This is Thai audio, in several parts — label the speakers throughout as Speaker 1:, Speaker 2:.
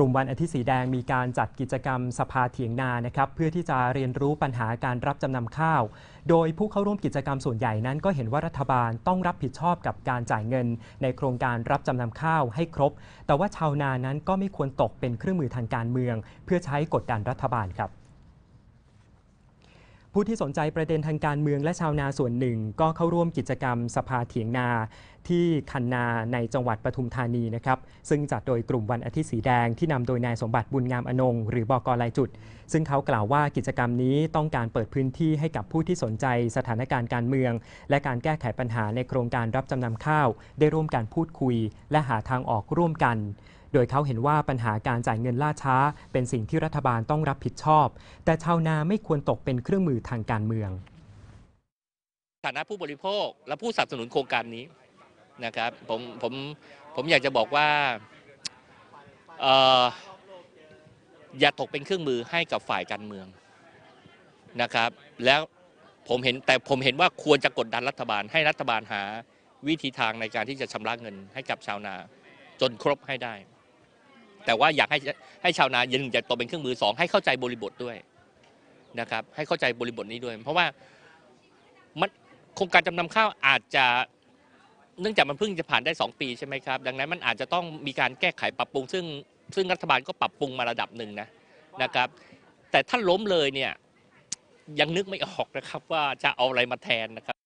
Speaker 1: ลุ่มวันอาทิตย์สีแดงมีการจัดกิจกรรมสภาเถียงนานะครับเพื่อที่จะเรียนรู้ปัญหาการรับจำนำข้าว โดยผู้เข้าร่วมกิจกรรมส่วนใหญ่นั้น ก็เห็นว่ารัฐบาลต้องรับผิดชอบกับการจ่ายเงิน ในโครงการรับจำนำข้าวให้ครบ แต่ว่าชาวนานั้นก็ไม่ควรตกเป็นเครื่องมือทางการเมือง เพื่อใช้กดดันรัฐบาลครับผู้ที่สนใจประเด็นทางการเมืองและชาวนาส่วนหนึ่ง ก็เข้าร่วมกิจกรรมสภาเถียงนาที่คันนาในจังหวัดปทุมธานีนะครับ ซึ่งจัดโดยกลุ่มวันอาทิตย์สีแดงที่นำโดยนายสมบัติบุญงามอนงหรือบอกลายจุด ซึ่งเขากล่าวว่ากิจกรรมนี้ต้องการเปิดพื้นที่ให้กับผู้ที่สนใจสถานการณ์การเมือง และการแก้ไขปัญหาในโครงการรับจำนำข้าว ได้ร่วมการพูดคุย และหาทางออกร่วมกันโดยเขาเห็นว่าปัญหาการจ่ายเงินล่าช้า เป็นสิ่งที่รัฐบาลต้องรับผิดชอบ แต่ชาวนาไม่ควรตกเป็นเครื่องมือทางการเมือง
Speaker 2: ฐานะผู้บริโภคและผู้สนับสนุนโครงการนี้ นะครับผมผมผมอยากจะบอกว่าอย่าตกเป็นเครื่องมือให้กับฝ่ายการเมืองนะครับ แล้วผมเห็นแต่ผมเห็นว่าควรจะกดดันรัฐบาลให้รัฐบาลหาวิธีทางในการที่จะชำระเงินให้กับชาวนา จนครบให้ได้ แต่ว่าอยากให้ให้ชาวนาย่าหนึ่งจะตกเป็นเครื่องมือสองให้เข้าใจบริบทด้วยนะครับ ให้เข้าใจบริบทนี้ด้วย เพราะว่ามันโครงการจำนำข้าวอาจจะ เนื่องจากมันเพิ่งจะผ่านได้ 2 ปีใช่ไหมครับ ดังนั้นมันอาจจะต้องมีการแก้ไขปรับปรุง ซึ่งซึ่งรัฐบาลก็ปรับปรุงมาระดับหนึ่งนะนะครับ แต่ถ้าล้มเลยเนี่ยยังนึกไม่ออกนะครับว่าจะเอาอะไรมาแทนนะครับ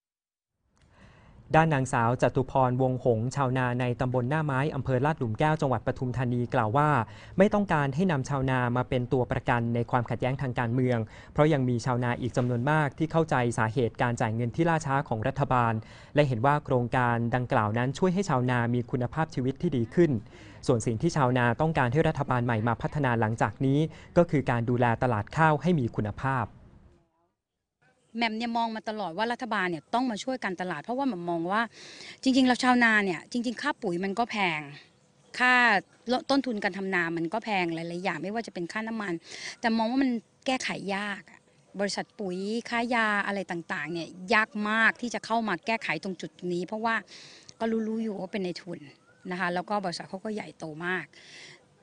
Speaker 1: ด้านนางสาวจตุพรวงหงชาวนาในตำบลหน้าไม้อำเภอลาดหลุมแก้วจังหวัดปทุมธานีกล่าวว่า ไม่ต้องการให้นำชาวนามาเป็นตัวประกันในความขัดแย้งทางการเมือง เพราะยังมีชาวนาอีกจำนวนมากที่เข้าใจสาเหตุการจ่ายเงินที่ล่าช้าของรัฐบาล และเห็นว่าโครงการดังกล่าวนั้นช่วยให้ชาวนามีคุณภาพชีวิตที่ดีขึ้น ส่วนสิ่งที่ชาวนาต้องการให้รัฐบาลใหม่มาพัฒนาหลังจากนี้ ก็คือการดูแลตลาดข้าวให้มีคุณภาพ
Speaker 3: แหม่มเนี่ยมองมาตลอดว่ารัฐบาลเนี่ยต้องมาช่วยการตลาด เพราะว่าแมมมองว่าจริง ๆ เราชาวนาเนี่ยจริง ๆ ค่าปุ๋ยมันก็แพง ค่าต้นทุนการทำนามันก็แพงหลายๆอย่างไม่ว่าจะเป็นค่าน้ำมัน แต่มองว่ามันแก้ไขยากบริษัทปุ๋ยค่ายาอะไรต่างๆเนี่ยยากมากที่จะเข้ามาแก้ไขตรงจุดนี้ เพราะว่าก็รู้ๆอยู่ว่าเป็นในทุนนะคะแล้วก็บริษัทเขาก็ใหญ่โตมาก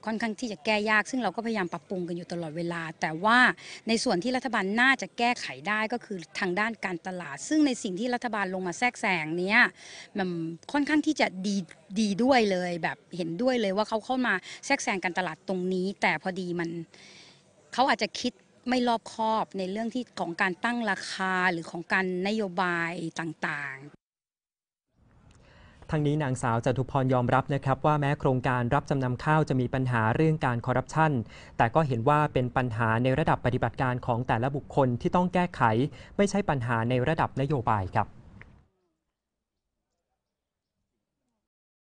Speaker 3: ค่อนข้างที่จะแก้ยาก ซึ่งเราก็พยายามปรับปรุงกันอยู่ตลอดเวลา แต่ว่าในส่วนที่รัฐบาลน่าจะแก้ไขได้ก็คือทางด้านการตลาด ซึ่งในสิ่งที่รัฐบาลลงมาแทรกแซงเนี้ยมันค่อนข้างที่จะดีดีด้วยเลยแบบเห็นด้วยเลยว่าเขาเข้ามาแทรกแซงการตลาดตรงนี้ แต่พอดีมันเขาอาจจะคิดไม่รอบคอบในเรื่องที่ของการตั้งราคาหรือของการนโยบายต่างๆ
Speaker 1: ทั้งนี้นางสาวจตุพรยอมรับนะครับว่าแม้โครงการรับจำนำข้าวจะมีปัญหาเรื่องการคอร์รัปชันแต่ก็เห็นว่าเป็นปัญหาในระดับปฏิบัติการของแต่ละบุคคลที่ต้องแก้ไข ไม่ใช่ปัญหาในระดับนโยบายครับ